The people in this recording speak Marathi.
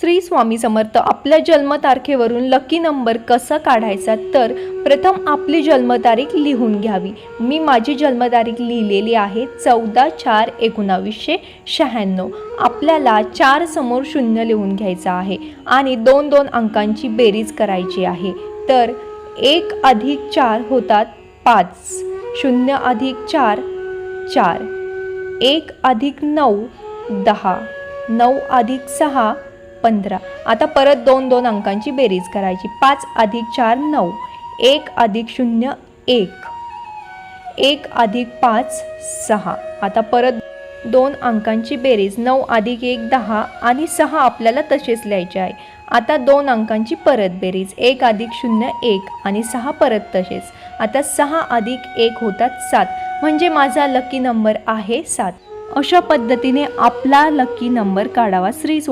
श्री स्वामी समर्थ आपल्या जन्मतारखेवरून लकी नंबर कसा काढायचा तर प्रथम आपली जन्मतारीख लिहून घ्यावी. मी माझी जन्मतारीख लिहिलेली आहे चौदा चार एकोणावीसशे शहाण्णव. आपल्याला चार समोर शून्य लिहून घ्यायचं आहे आणि दोन दोन अंकांची बेरीज करायची आहे. तर एक अधिक चार होतात पाच. शून्य अधिक चार चार. एक अधिक नऊ दहा. नऊ अधिक सहा पंधरा. आता परत दोन दोन अंकांची बेरीज करायची. पाच अधिक चार नऊ. एक अधिक शून्य एक. एक अधिक पाच सहा. आता परत दोन अंकांची बेरीज. नऊ अधिक एक दहा. आणि सहा आपल्याला तसेच लिहायचे आहे. आता दोन अंकांची परत बेरीज. एक अधिक शून्य एक. आणि सहा परत तसेच. आता सहा अधिक एक होतात सात. म्हणजे माझा लकी नंबर आहे सात. अशा पद्धतीने आपला लकी नंबर काढावा. श्री स्वामी